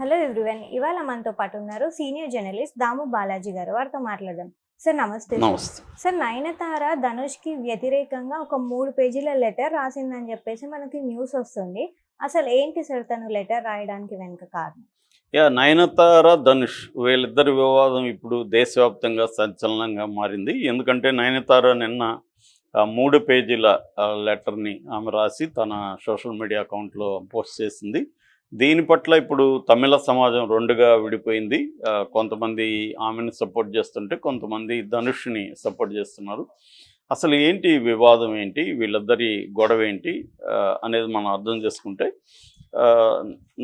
Hello everyone ఇవాళ మనతో పాటు ఉన్నారు సీనియర్ జర్నలిస్ట్ దాము బాలాజీ గారు. వారితో మాట్లాడదాం. సార్ నమస్తే. నమస్తే. సార్ నయనతార ధనుష్కి వ్యతిరేకంగా ఒక మూడు పేజీల లెటర్ రాసిందని చెప్పేసి మనకి న్యూస్ వస్తుంది. అసలు ఏంటి సార్ తను లెటర్ రాయడానికి వెనుక కారణం? యా నయనతార ధనుష్ వీళ్ళిద్దరి వివాదం ఇప్పుడు దేశవ్యాప్తంగా సంచలనంగా మారింది. ఎందుకంటే నయనతార నిన్న మూడు పేజీల లెటర్ని ఆమె రాసి తన సోషల్ మీడియా అకౌంట్లో పోస్ట్ చేసింది. దీని పట్ల ఇప్పుడు తమిళ సమాజం రెండుగా విడిపోయింది. కొంతమంది ఆమెను సపోర్ట్ చేస్తుంటే కొంతమంది ధనుష్ని సపోర్ట్ చేస్తున్నారు. అసలు ఏంటి వివాదం ఏంటి? వీళ్ళిద్దరి గొడవ ఏంటి? అనేది మనం అర్థం చేసుకుంటే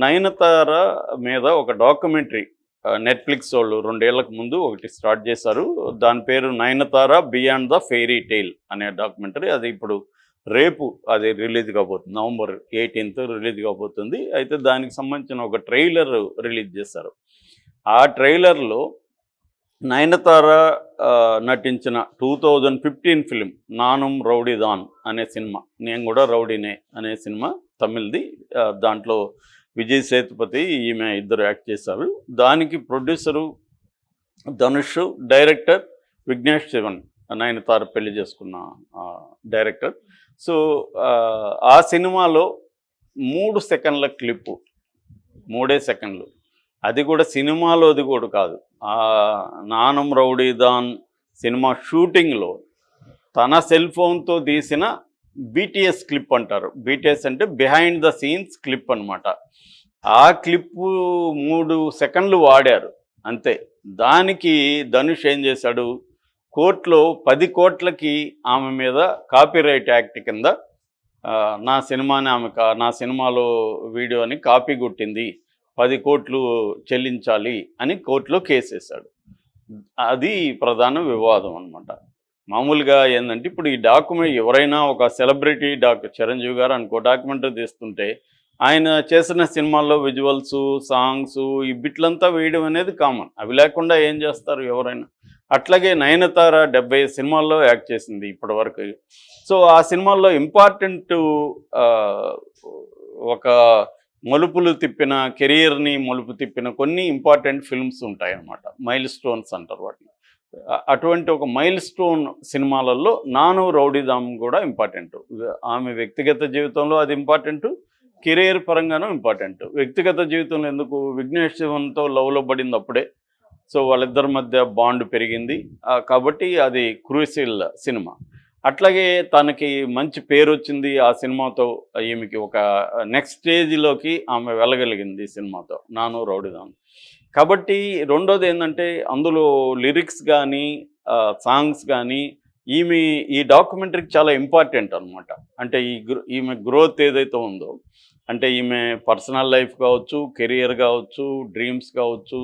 నయనతార మీద ఒక డాక్యుమెంటరీ నెట్ఫ్లిక్స్ వాళ్ళు రెండేళ్ళకు ముందు ఒకటి స్టార్ట్ చేశారు. దాని పేరు Nayanthara beyond the fairy tale అనే డాక్యుమెంటరీ. అది ఇప్పుడు రేపు అది రిలీజ్ కాబోతుంది. నవంబర్ ఎయిటీన్త్ రిలీజ్ కాబోతుంది. అయితే దానికి సంబంధించిన ఒక ట్రైలర్ రిలీజ్ చేశారు ఆ ట్రైలర్లో నయనతార నటించిన two thousand fifteen film Naanum Rowdy Dhaan అనే సినిమా నేను కూడా రౌడీనే అనే సినిమా తమిళ్ది దాంట్లో విజయ్ సేతుపతి ఈమె ఇద్దరు యాక్ట్ చేశారు. దానికి ప్రొడ్యూసరు ధనుష్ డైరెక్టర్ విఘ్నేష్ శివన్ నయనతార పెళ్ళి చేసుకున్న డైరెక్టర్. సో ఆ, సినిమాలో మూడు సెకండ్ల క్లిప్పు. మూడే సెకండ్లు. అది కూడా సినిమాలోది కూడా కాదు. ఆ నానం రౌడీదాన్ సినిమా షూటింగ్లో తన సెల్ ఫోన్తో తీసిన బీటీఎస్ క్లిప్ అంటారు. బీటీఎస్ అంటే బిహైండ్ ద సీన్స్ క్లిప్ అనమాట ఆ క్లిప్పు మూడు సెకండ్లు వాడారు. అంతే. దానికి ధనుష్ ఏం చేశాడు? కోర్టులో పది కోట్లకి ఆమె మీద కాపీరైట్ యాక్ట్ కింద నా సినిమాని ఆమె నా సినిమాలో వీడియోని కాపీ కొట్టింది. పది కోట్లు చెల్లించాలి అని కోర్టులో కేసేశాడు. అది ప్రధాన వివాదం అనమాట మామూలుగా ఏంటంటే ఇప్పుడు ఈ డాక్యుమెంట్ ఎవరైనా ఒక సెలబ్రిటీ డాక్ చిరంజీవి గారు అనుకో డాక్యుమెంటరీ తీస్తుంటే ఆయన చేసిన సినిమాల్లో విజువల్స్ సాంగ్స్ ఈ బిట్లంతా వేయడం అనేది కామన్. అవి లేకుండా ఏం చేస్తారు ఎవరైనా? అట్లాగే నయనతార డెబ్బై సినిమాల్లో యాక్ట్ చేసింది ఇప్పటి వరకు సో ఆ సినిమాల్లో ఇంపార్టెంట్ ఒక మలుపులు తిప్పిన కెరియర్ని మలుపు తిప్పిన కొన్ని ఇంపార్టెంట్ ఫిల్మ్స్ ఉంటాయి అన్నమాట మైల్ స్టోన్స్ అంటారు వాటిని. అటువంటి ఒక మైల్ స్టోన్ సినిమాలలో నాను రౌడీదామ్ కూడా ఇంపార్టెంట్. ఆమె వ్యక్తిగత జీవితంలో అది ఇంపార్టెంట్ కెరియర్ పరంగానూ ఇంపార్టెంట్. వ్యక్తిగత జీవితంలో ఎందుకు? విఘ్నేష్ శివన్తో లవ్లో పడింది అప్పుడే. సో వాళ్ళిద్దరి మధ్య బాండ్ పెరిగింది. కాబట్టి అది క్రూసిల్ సినిమా. అట్లాగే తనకి మంచి పేరు వచ్చింది ఆ సినిమాతో ఈమెకి ఒక నెక్స్ట్ స్టేజ్లోకి ఆమె వెళ్ళగలిగింది ఈ సినిమాతో. నాను రౌడిదాన్. కాబట్టి రెండోది ఏంటంటే అందులో లిరిక్స్ కానీ సాంగ్స్ కానీ ఈమె ఈ డాక్యుమెంటరీకి చాలా ఇంపార్టెంట్ అనమాట అంటే ఈ గ్రో ఈమె గ్రోత్ ఏదైతే ఉందో అంటే ఈమె పర్సనల్ లైఫ్ కావచ్చు కెరియర్ కావచ్చు డ్రీమ్స్ కావచ్చు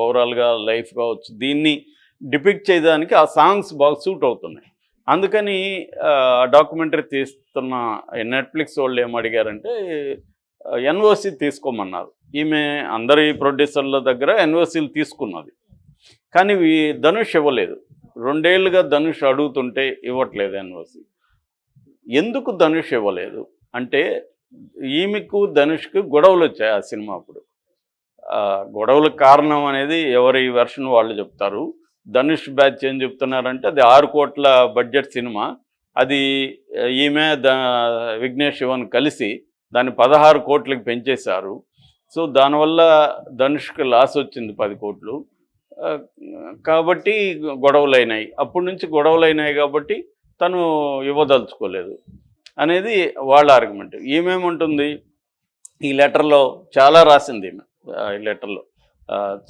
ఓవరాల్గా లైఫ్ కావచ్చు దీన్ని డిపిక్ట్ చేయడానికి ఆ సాంగ్స్ బాగా సూట్ అవుతున్నాయి. అందుకని డాక్యుమెంటరీ తీస్తున్న నెట్ఫ్లిక్స్ వాళ్ళు ఏం అడిగారంటే ఎన్ఓసి తీసుకోమన్నారు. ఈమె అందరి ప్రొడ్యూసర్ల దగ్గర ఎన్ఓసీలు తీసుకున్నది. కానీ ధనుష్ ఇవ్వలేదు. రెండేళ్ళుగా ధనుష్ అడుగుతుంటే ఇవ్వట్లేదు ఎన్ఓసి. ఎందుకు ధనుష్ ఇవ్వలేదు? అంటే ఈమెకు ధనుష్కు గొడవలు వచ్చాయి ఆ సినిమా అప్పుడు. గొడవలకు కారణం అనేది ఎవరి వెర్షన్ వాళ్ళు చెప్తారు. ధనుష్ బ్యాచ్ ఏం చెప్తున్నారంటే అది ఆరు కోట్ల బడ్జెట్ సినిమా. అది ఈమె ద విఘ్నేష్ శివన్ కలిసి దాన్ని పదహారు కోట్లకి పెంచేశారు. సో దానివల్ల ధనుష్కి లాస్ వచ్చింది పది కోట్లు. కాబట్టి గొడవలు అయినాయి అప్పటి నుంచి గొడవలు అయినాయి కాబట్టి తను ఇవ్వదలుచుకోలేదు. అనేది వాళ్ళ ఆర్గ్యుమెంట్ ఈమెముంటుంది? ఈ లెటర్లో చాలా రాసింది ఈమె. ఈ లెటర్లో.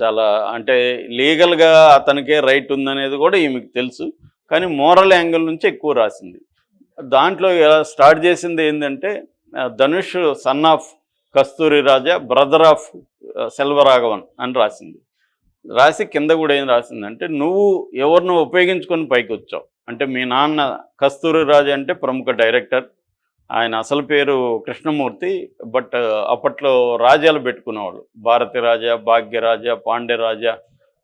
చాలా అంటే లీగల్గా అతనికే రైట్ ఉందనేది కూడా ఈమెకు తెలుసు. కానీ మోరల్ యాంగిల్ నుంచి ఎక్కువ రాసింది. దాంట్లో ఎలా స్టార్ట్ చేసింది ఏంటంటే Dhanush son of Kasthuri Raja brother of Selvaraghavan అని రాసింది. రాసి కింద కూడా ఏం రాసిందంటే నువ్వు ఎవరినో ఉపయోగించుకొని పైకి వచ్చావు అంటే మీ నాన్న కస్తూరి రాజా అంటే ప్రముఖ డైరెక్టర్. ఆయన అసలు పేరు కృష్ణమూర్తి బట్ అప్పట్లో రాజాలు పెట్టుకునేవాళ్ళు. భారతి రాజా భాగ్యరాజా పాండ్యరాజా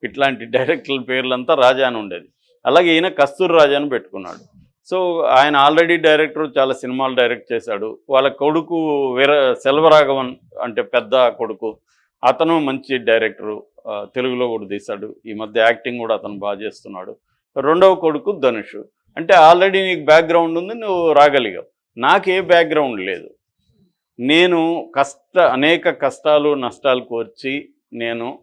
ఇట్లాంటి డైరెక్టర్ల పేర్లంతా రాజా అని ఉండేది. అలాగే ఈయన కస్తూరి రాజా అని పెట్టుకున్నాడు. సో ఆయన ఆల్రెడీ డైరెక్టర్ చాలా సినిమాలు డైరెక్ట్ చేశాడు. వాళ్ళ కొడుకు వీర సెల్వరాఘవన్ అంటే పెద్ద కొడుకు అతను మంచి డైరెక్టరు తెలుగులో కూడా తీశాడు. ఈ మధ్య యాక్టింగ్ కూడా అతను బాగా చేస్తున్నాడు. రెండవ కొడుకు ధనుష్. అంటే ఆల్రెడీ నీకు బ్యాక్గ్రౌండ్ ఉంది నువ్వు రాగలిగావు. నాకు బ్యాక్గ్రౌండ్ లేదు. నేను కష్ట అనేక కష్టాలు నష్టాలు కోర్చి నేను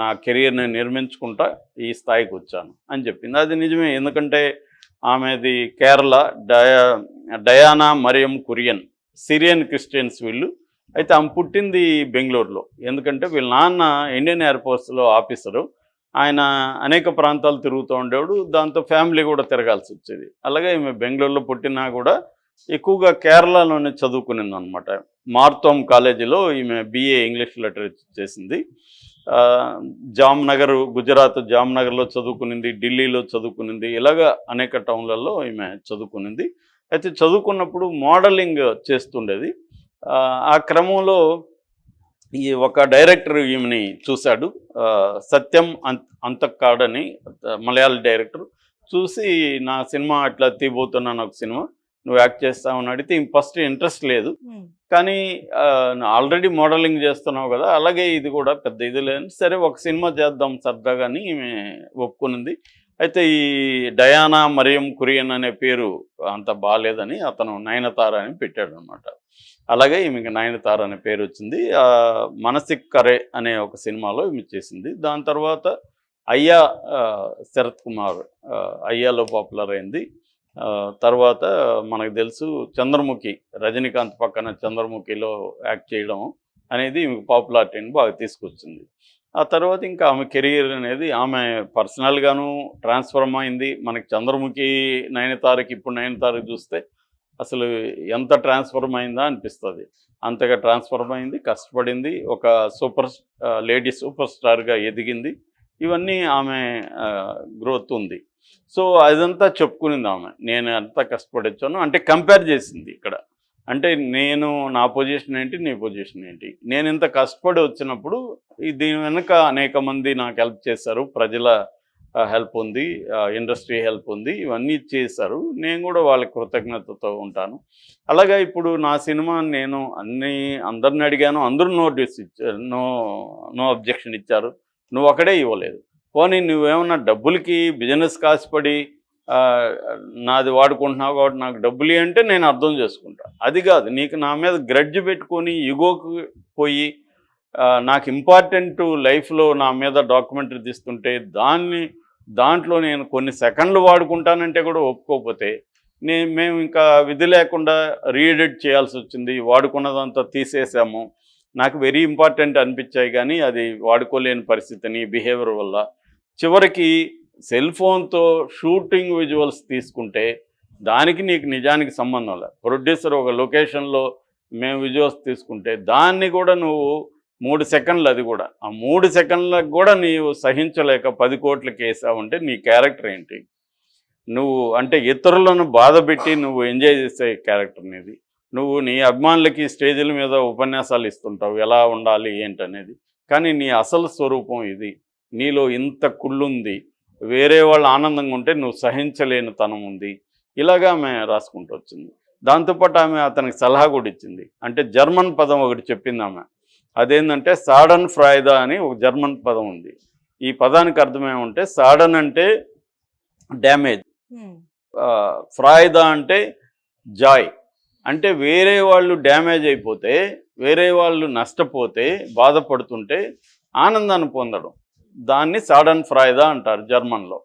నా కెరియర్ని నిర్మించుకుంటా ఈ స్థాయికి వచ్చాను అని చెప్పింది. అది నిజమే. ఎందుకంటే ఆమెది Kerala Dia Diana Mariam Kurian Syrian Christians వీళ్ళు. అయితే ఆమె పుట్టింది బెంగళూరులో. ఎందుకంటే వీళ్ళ నాన్న ఇండియన్ ఎయిర్ ఫోర్స్లో ఆఫీసరు. ఆయన అనేక ప్రాంతాలు తిరుగుతూ ఉండేవాడు. దాంతో ఫ్యామిలీ కూడా తిరగాల్సి వచ్చేది. అలాగే ఈమె బెంగళూరులో పుట్టినా కూడా ఎక్కువగా కేరళలోనే చదువుకునింది అనమాట మార్తోమ్ కాలేజీలో ఈమె బిఏ ఇంగ్లీష్ లిటరేచర్ చేసింది. జామ్నగర్ గుజరాత్ జామ్నగర్లో చదువుకునింది ఢిల్లీలో చదువుకునింది ఇలాగ అనేక టౌన్లలో ఈమె చదువుకునింది. అయితే చదువుకున్నప్పుడు మోడలింగ్ చేస్తుండేది. ఆ, క్రమంలో ఈ ఒక డైరెక్టర్ ఈమెని చూశాడు. సత్యం అంత అంతకాడని మలయాళ డైరెక్టర్ చూసి నా సినిమా అట్లా తీయబోతున్నాను ఒక సినిమా. నువ్వు యాక్ట్ చేస్తావని అడిగితే ఫస్ట్ ఇంట్రెస్ట్ లేదు. కానీ ఆల్రెడీ మోడలింగ్ చేస్తున్నావు కదా అలాగే ఇది కూడా పెద్ద ఇది లేదు సరే ఒక సినిమా చేద్దాం సరదాగాని ఈమె ఒప్పుకునింది. అయితే ఈ డయానా మరియం కురియన్ అనే పేరు అంత బాగాలేదని అతను నయనతార అని పెట్టాడు అనమాట అలాగే ఈమెకి నయనతార అనే పేరు వచ్చింది. మనసిక్ కరే అనే ఒక సినిమాలో ఈమె చేసింది. దాని తర్వాత అయ్యా శరత్ కుమార్ అయ్యాలో పాపులర్ అయింది. తర్వాత మనకు తెలుసు చంద్రముఖి రజనీకాంత్ పక్కన చంద్రముఖిలో యాక్ట్ చేయడం అనేది పాపులారిటీని బాగా తీసుకొచ్చింది. ఆ తర్వాత ఇంకా ఆమె కెరీర్ అనేది ఆమె పర్సనల్గాను ట్రాన్స్ఫర్మ్ అయింది. మనకి చంద్రముఖి నయనతారకి ఇప్పుడు నయనతారకి చూస్తే అసలు ఎంత ట్రాన్స్ఫర్మ్ అయిందా అనిపిస్తుంది. అంతగా ట్రాన్స్ఫర్మ్ అయింది కష్టపడింది. ఒక సూపర్ లేడీ సూపర్ స్టార్గా ఎదిగింది. ఇవన్నీ ఆమె గ్రోత్ ఉంది. సో అదంతా చెప్పుకునింది ఆమె. నేను ఎంత కష్టపడొచ్చాను అంటే కంపేర్ చేసింది ఇక్కడ. అంటే నేను నా పొజిషన్ ఏంటి నీ పొజిషన్ ఏంటి? నేను ఇంత కష్టపడి వచ్చినప్పుడు దీని వెనుక అనేక మంది నాకు హెల్ప్ చేశారు. ప్రజల హెల్ప్ ఉంది ఇండస్ట్రీ హెల్ప్ ఉంది ఇవన్నీ చేశారు. నేను కూడా వాళ్ళకి కృతజ్ఞతతో ఉంటాను. అలాగే ఇప్పుడు నా సినిమా నేను అన్ని అందరిని అడిగాను. అందరూ నోటీస్ ఇచ్చారు నో నో అబ్జెక్షన్ ఇచ్చారు. నువ్వు ఒకడే ఇవ్వలేదు. పోనీ నువ్వేమన్నా డబ్బులకి బిజినెస్ కాసిపడి నాది వాడుకుంటున్నావు కాబట్టి నాకు డబ్బులు అంటే నేను అర్థం చేసుకుంటా. అది కాదు నీకు నా మీద గ్రడ్జ్ పెట్టుకొని ఇగోకు పోయి నాకు ఇంపార్టెంట్ లైఫ్లో నా మీద డాక్యుమెంటరీ తీస్తుంటే దాన్ని దాంట్లో నేను కొన్ని సెకండ్లు వాడుకుంటానంటే కూడా ఒప్పుకోకపోతే నేను మేము ఇంకా విధి లేకుండా రీఎడిట్ చేయాల్సి వచ్చింది వాడుకున్నదంతా తీసేసాము. నాకు వెరీ ఇంపార్టెంట్ అనిపించాయి కానీ అది వాడుకోలేని పరిస్థితిని బిహేవియర్ వల్ల చివరికి సెల్ ఫోన్తో షూటింగ్ విజువల్స్ తీసుకుంటే దానికి నీకు నిజానికి సంబంధం లేదు. ప్రొడ్యూసర్ ఒక లొకేషన్లో మేము విజువల్స్ తీసుకుంటే దాన్ని కూడా నువ్వు మూడు సెకండ్లు అది కూడా. ఆ మూడు సెకండ్లకు కూడా నీవు సహించలేక పది కోట్లకి వేసావంటే నీ క్యారెక్టర్ ఏంటి? నువ్వు అంటే ఇతరులను బాధ పెట్టి నువ్వు ఎంజాయ్ చేసే క్యారెక్టర్ అనేది నువ్వు నీ అభిమానులకి స్టేజీల మీద ఉపన్యాసాలు ఇస్తుంటావు. ఎలా ఉండాలి ఏంటనేది. కానీ నీ అసలు స్వరూపం ఇది. నీలో ఇంత కుళ్ళుంది వేరే వాళ్ళు ఆనందంగా ఉంటే నువ్వు సహించలేని తనం ఉంది. ఇలాగా ఆమె రాసుకుంటూ వచ్చింది. దాంతోపాటు ఆమె అతనికి సలహా కూడా ఇచ్చింది. అంటే జర్మన్ పదం ఒకటి చెప్పింది ఆమె. అదేంటంటే సాడన్ ఫ్రాయిదా అని ఒక జర్మన్ పదం ఉంది. ఈ పదానికి అర్థం ఏమంటే సాడన్ అంటే డ్యామేజ్ ఫ్రాయిదా అంటే జాయ్. అంటే వేరే వాళ్ళు డ్యామేజ్ అయిపోతే వేరే వాళ్ళు నష్టపోతే బాధపడుతుంటే ఆనందాన్ని పొందడం. దాన్ని సాడన్ ఫ్రాయిదా అంటారు జర్మన్లో.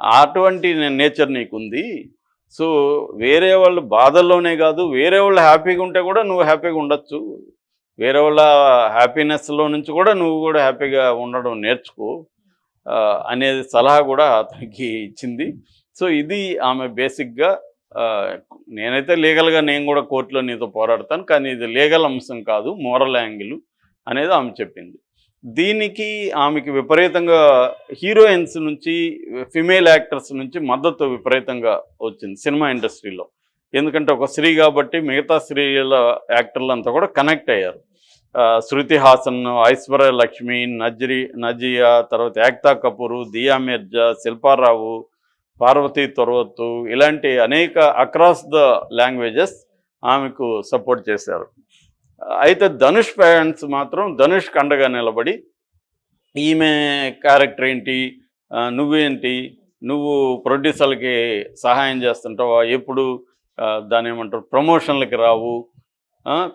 అటువంటి నేచర్ నీకుంది. సో వేరే వాళ్ళు బాధల్లోనే కాదు వేరే వాళ్ళు హ్యాపీగా ఉంటే కూడా నువ్వు హ్యాపీగా ఉండొచ్చు. వేరే వాళ్ళ హ్యాపీనెస్లో నుంచి కూడా నువ్వు కూడా హ్యాపీగా ఉండడం నేర్చుకో అనేది సలహా కూడా అతనికి ఇచ్చింది. సో ఇది ఆమె బేసిక్గా నేనైతే లీగల్గా నేను కూడా కోర్టులో నీతో పోరాడతాను కానీ ఇది లీగల్ అంశం కాదు మోరల్ యాంగిల్ అనేది ఆమె చెప్పింది. దీనికి ఆమెకి విపరీతంగా హీరోయిన్స్ నుంచి ఫిమేల్ యాక్టర్స్ నుంచి మద్దతు విపరీతంగా వచ్చింది సినిమా ఇండస్ట్రీలో. ఎందుకంటే ఒక స్త్రీ కాబట్టి మిగతా స్త్రీల యాక్టర్లు అంతా కూడా కనెక్ట్ అయ్యారు. శృతి హాసన్ ఐశ్వర్య లక్ష్మి నజ్రి నజియా తర్వాత ఏక్తా కపూరు దియా మిర్జా శిల్పారావు పార్వతీ తొరవత్తు ఇలాంటి అనేక అక్రాస్ ద లాంగ్వేజెస్ ఆమెకు సపోర్ట్ చేశారు. అయితే ధనుష్ ఫ్యాన్స్ మాత్రం ధనుష్ కండగా నిలబడి ఈమె క్యారెక్టర్ ఏంటి నువ్వేంటి నువ్వు ప్రొడ్యూసర్లకి సహాయం చేస్తుంటావా ఎప్పుడు దాని ఏమంటారు ప్రమోషన్లకి రావు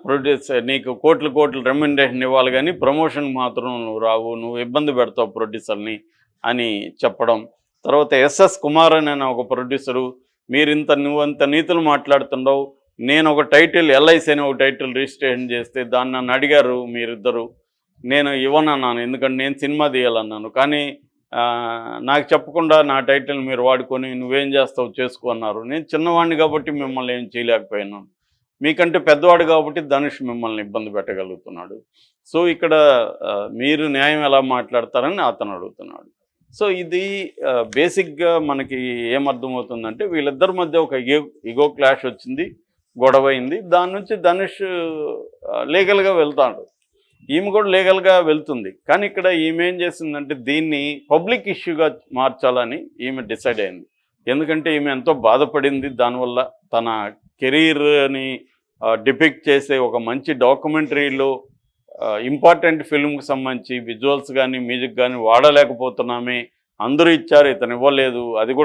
ప్రొడ్యూసర్ నీకు కోట్లు కోట్లు రెమ్యునరేషన్ ఇవ్వాలి కానీ ప్రమోషన్ మాత్రం నువ్వు రావు నువ్వు ఇబ్బంది పెడతావు ప్రొడ్యూసర్ని అని చెప్పడం. తర్వాత ఎస్ఎస్ కుమార్ అని ఒక ప్రొడ్యూసరు మీరు ఇంత నువ్వు అంత నీతులు మాట్లాడుతుండవు నేను ఒక టైటిల్ ఎల్ఐసి అని ఒక టైటిల్ రిజిస్ట్రేషన్ చేస్తే దాన్ని నన్ను అడిగారు మీరిద్దరు. నేను ఇవ్వనన్నాను ఎందుకంటే నేను సినిమా తీయాలన్నాను. కానీ నాకు చెప్పకుండా నా టైటిల్ మీరు వాడుకొని నువ్వేం చేస్తావు చేసుకో అన్నారు. నేను చిన్నవాడిని కాబట్టి మిమ్మల్ని ఏం చేయలేకపోయినాను. మీకంటే పెద్దవాడు కాబట్టి ధనుష్ మిమ్మల్ని ఇబ్బంది పెట్టగలుగుతున్నాడు. సో ఇక్కడ మీరు న్యాయం ఎలా మాట్లాడతారని అతను అడుగుతున్నాడు. సో ఇది బేసిక్గా మనకి ఏమర్థమవుతుందంటే వీళ్ళిద్దరి మధ్య ఒక ఇగో ఇగో క్లాష్ వచ్చింది. గొడవైంది. దాని నుంచి ధనుష్ లీగల్గా వెళ్తాడు. ఈమె కూడా లీగల్గా వెళ్తుంది. కానీ ఇక్కడ ఈమె ఏం చేసిందంటే దీన్ని పబ్లిక్ ఇష్యూగా మార్చాలని ఈమె డిసైడ్ అయింది. ఎందుకంటే ఈమె ఎంతో బాధపడింది. దానివల్ల తన కెరీర్ని డిపిక్ట్ చేసే ఒక మంచి డాక్యుమెంటరీలో ఇంపార్టెంట్ ఫిల్మ్కి సంబంధించి విజువల్స్ కానీ మ్యూజిక్ కానీ వాడలేకపోతున్నామే. అందరూ ఇచ్చారు ఇతను ఇవ్వలేదు. అది కూడా